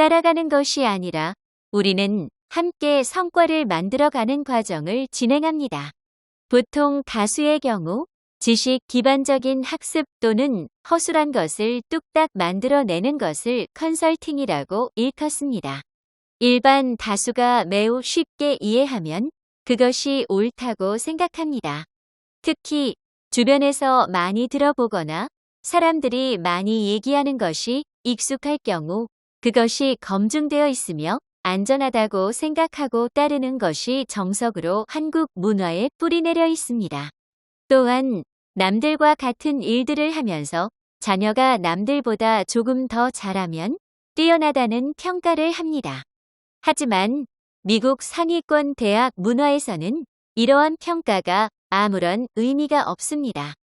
따라가는 것이 아니라 우리는 함께 성과를 만들어가는 과정을 진행합니다. 보통 다수의 경우 지식 기반적인 학습 또는 허술한 것을 뚝딱 만들어내는 것을 컨설팅이라고 일컫습니다. 일반 다수가 매우 쉽게 이해하면 그것이 옳다고 생각합니다. 특히 주변에서 많이 들어보거나 사람들이 많이 얘기하는 것이 익숙할 경우 그것이 검증되어 있으며 안전하다고 생각하고 따르는 것이 정석으로 한국 문화에 뿌리내려 있습니다. 또한 남들과 같은 일들을 하면서 자녀가 남들보다 조금 더 잘하면 뛰어나다는 평가를 합니다. 하지만 미국 상위권 대학 문화에서는 이러한 평가가 아무런 의미가 없습니다.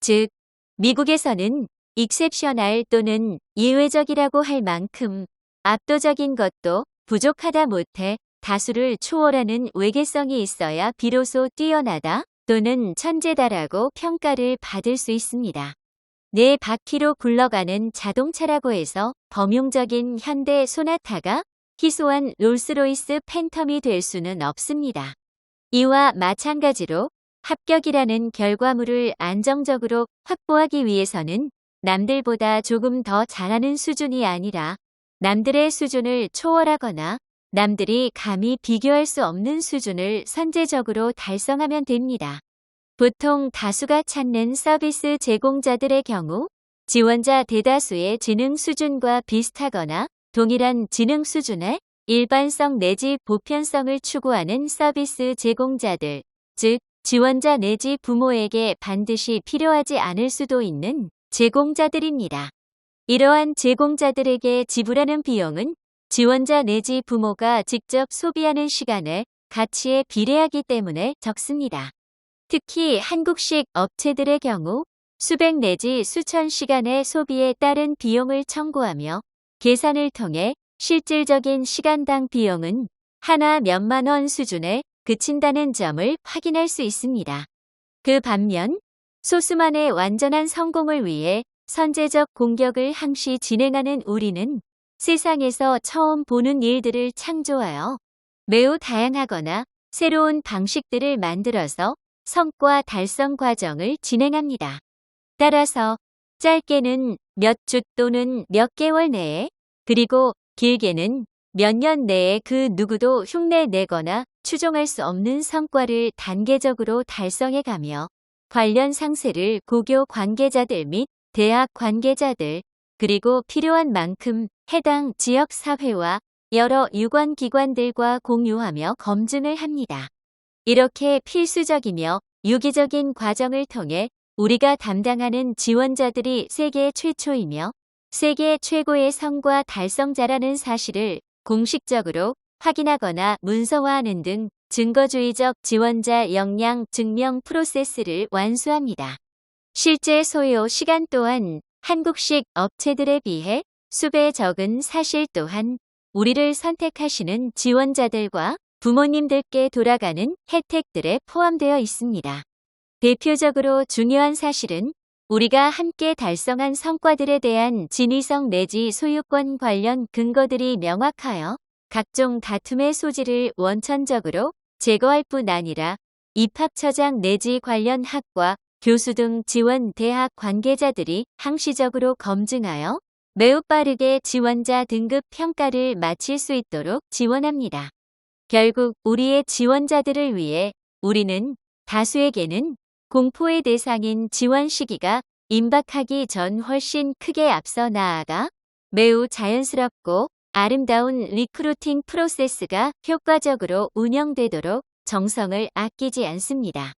즉, 미국에서는 익셉셔널 또는 예외적이라고 할 만큼 압도적인 것도 부족하다 못해 다수를 초월하는 외계성이 있어야 비로소 뛰어나다 또는 천재다라고 평가를 받을 수 있습니다. 네 바퀴로 굴러가는 자동차라고 해서 범용적인 현대 소나타가 희소한 롤스로이스 팬텀이 될 수는 없습니다. 이와 마찬가지로 합격이라는 결과물을 안정적으로 확보하기 위해서는 남들보다 조금 더 잘하는 수준이 아니라 남들의 수준을 초월하거나 남들이 감히 비교할 수 없는 수준을 선제적으로 달성하면 됩니다. 보통 다수가 찾는 서비스 제공자들의 경우 지원자 대다수의 지능 수준과 비슷하거나 동일한 지능 수준의 일반성 내지 보편성을 추구하는 서비스 제공자들, 즉 지원자 내지 부모에게 반드시 필요하지 않을 수도 있는 제공자들입니다. 이러한 제공자들에게 지불하는 비용은 지원자 내지 부모가 직접 소비하는 시간의 가치에 비례하기 때문에 적습니다. 특히 한국식 업체들의 경우 수백 내지 수천 시간의 소비에 따른 비용을 청구하며 계산을 통해 실질적인 시간당 비용은 하나 몇만 원 수준에 그친다는 점을 확인할 수 있습니다. 그 반면 소수만의 완전한 성공을 위해 선제적 공격을 항시 진행하는 우리는 세상에서 처음 보는 일들을 창조하여 매우 다양하거나 새로운 방식들을 만들어서 성과 달성 과정을 진행합니다. 따라서 짧게는 몇 주 또는 몇 개월 내에 그리고 길게는 몇 년 내에 그 누구도 흉내 내거나 추종할 수 없는 성과를 단계적으로 달성해 가며 관련 상세를 고교 관계자들 및 대학 관계자들 그리고 필요한 만큼 해당 지역 사회와 여러 유관 기관들과 공유하며 검증을 합니다. 이렇게 필수적이며 유기적인 과정을 통해 우리가 담당하는 지원자들이 세계 최초이며 세계 최고의 성과 달성자라는 사실을 공식적으로 확인하거나 문서화하는 등 증거주의적 지원자 역량 증명 프로세스를 완수합니다. 실제 소요 시간 또한 한국식 업체들에 비해 수배 적은 사실 또한 우리를 선택하시는 지원자들과 부모님들께 돌아가는 혜택들에 포함되어 있습니다. 대표적으로 중요한 사실은 우리가 함께 달성한 성과들에 대한 진위성 내지 소유권 관련 근거들이 명확하여 각종 다툼의 소지를 원천적으로 제거할 뿐 아니라 입학처장 내지 관련 학과, 교수 등 지원 대학 관계자들이 항시적으로 검증하여 매우 빠르게 지원자 등급 평가를 마칠 수 있도록 지원합니다. 결국 우리의 지원자들을 위해 우리는 다수에게는 공포의 대상인 지원 시기가 임박하기 전 훨씬 크게 앞서 나아가 매우 자연스럽고 아름다운 리크루팅 프로세스가 효과적으로 운영되도록 정성을 아끼지 않습니다.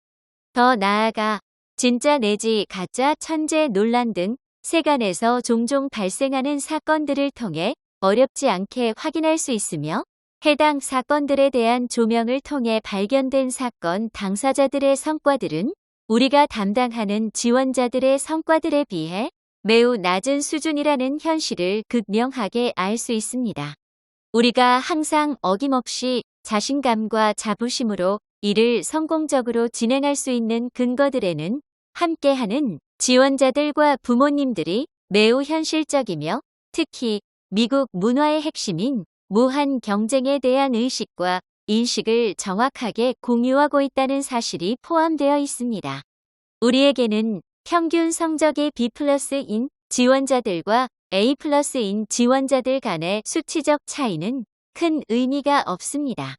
더 나아가 진짜 내지 가짜 천재 논란 등 세간에서 종종 발생하는 사건들을 통해 어렵지 않게 확인할 수 있으며 해당 사건들에 대한 조명을 통해 발견된 사건 당사자들의 성과들은 우리가 담당하는 지원자들의 성과들에 비해 매우 낮은 수준이라는 현실을 극명하게 알 수 있습니다. 우리가 항상 어김없이 자신감과 자부심으로 이를 성공적으로 진행할 수 있는 근거들에는 함께하는 지원자들과 부모님들이 매우 현실적이며 특히 미국 문화의 핵심인 무한 경쟁에 대한 의식과 인식을 정확하게 공유하고 있다는 사실이 포함되어 있습니다. 우리에게는 평균 성적이 B 플러스인 지원자들과 A 플러스인 지원자들 간의 수치적 차이는 큰 의미가 없습니다.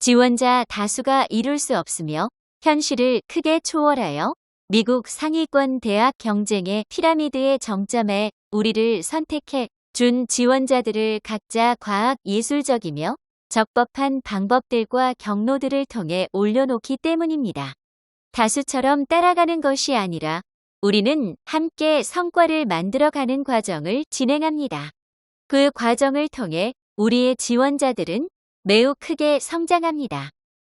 지원자 다수가 이룰 수 없으며 현실을 크게 초월하여 미국 상위권 대학 경쟁의 피라미드의 정점에 우리를 선택해 준 지원자들을 각자 과학 예술적이며 적법한 방법들과 경로들을 통해 올려놓기 때문입니다. 다수처럼 따라가는 것이 아니라 우리는 함께 성과를 만들어가는 과정을 진행합니다. 그 과정을 통해 우리의 지원자들은 매우 크게 성장합니다.